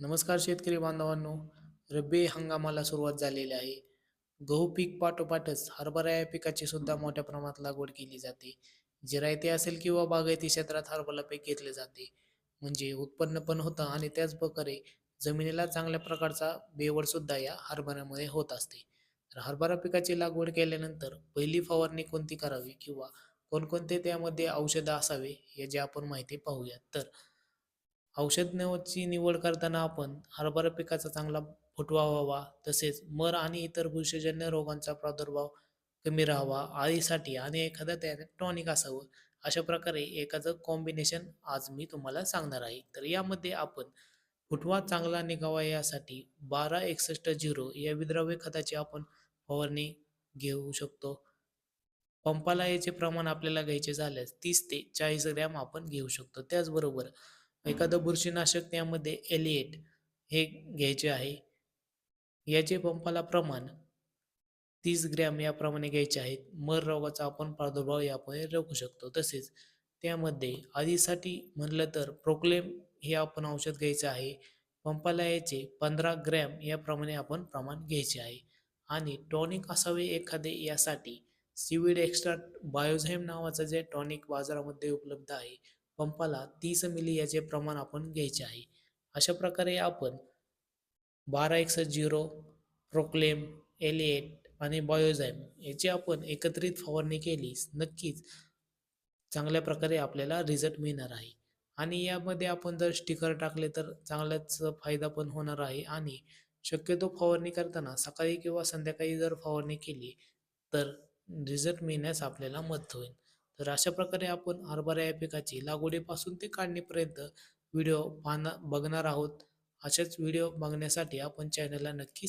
नमस्कार शेतकरी बांधवांनो. रब्बी हंगामाला सुरुवात झालेली आहे. गहू पीक पाठोपाठच हरभरा या पिकाची सुद्धा मोठ्या प्रमाणात लागवड केली जाते. जिरायती असेल किंवा बागायती क्षेत्रात हरभरा पीक घेतले जाते. म्हणजे उत्पन्न पण होतं आणि त्याच प्रकारे जमिनीला चांगल्या प्रकारचा बेवड सुद्धा या हरभऱ्यामध्ये होत असते. तर हरभरा पिकाची लागवड केल्यानंतर पहिली फवारणी कोणती करावी किंवा कोणकोणते त्यामध्ये औषधं असावे याची आपण माहिती पाहूया तर औषधची निवड करताना आपण हरभरा पिकाचा चांगला फुटवा व्हावा तसेच मर आणि इतर बुरशीजन्य रोगांचा प्रादुर्भाव कमी राहावा आळीसाठी आणि एखादं त्याने टॉनिक असावं अशा प्रकारे एखादं कॉम्बिनेशन आज मी तुम्हाला सांगणार आहे. तर यामध्ये आपण फुटवा चांगला निघावा यासाठी बारा एकसष्ट झिरो या विद्राव्य खताची आपण फवारणी घेऊ शकतो. पंपाला याचे प्रमाण आपल्याला घ्यायचे झाल्यास तीस ते चाळीस ग्रॅम आपण घेऊ शकतो. त्याचबरोबर एखादं बुरशीनाशक त्यामध्ये एलिएट हे घ्यायचे आहे. याचे पंपाला प्रमाण तीस ग्रॅम याप्रमाणे घ्यायचे आहेत. मर रोगाचा आपण प्रादुर्भाव यापुढे रोखू शकतो. तसेच त्यामध्ये आधीसाठी म्हणलं तर प्रोक्लेम हे आपण औषध घ्यायचं आहे. पंपाला याचे पंधरा ग्रॅम याप्रमाणे आपण प्रमाण घ्यायचे आहे. आणि टॉनिक असावे एखादे यासाठी सिविड एक्स्ट्रा बायोझेम नावाचं जे टॉनिक बाजारामध्ये उपलब्ध आहे. पंपाला तीस मिली याचे प्रमाण आपण घ्यायचे आहे. अशा प्रकारे आपण बारा एकसष्ट झिरो प्रोक्लेम एलिएट आणि बायोझाईम याची आपण एकत्रित फवारणी केलीस नक्कीच चांगल्या प्रकारे आपल्याला रिझल्ट मिळणार आहे. आणि यामध्ये आपण जर स्टिकर टाकले तर चांगलाच फायदा पण होणार आहे आणि शक्यतो फवारणी करताना सकाळी किंवा संध्याकाळी जर फवारणी केली तर रिझल्ट मिळण्यास आपल्याला मदत होईल. तर अशा प्रकारे आपण हरभरा या पिकाची लागवडीपासून ते काढणीपर्यंत व्हिडिओ पाहणार बघणार आहोत. असेच व्हिडिओ बघण्यासाठी आपण चॅनलला नक्की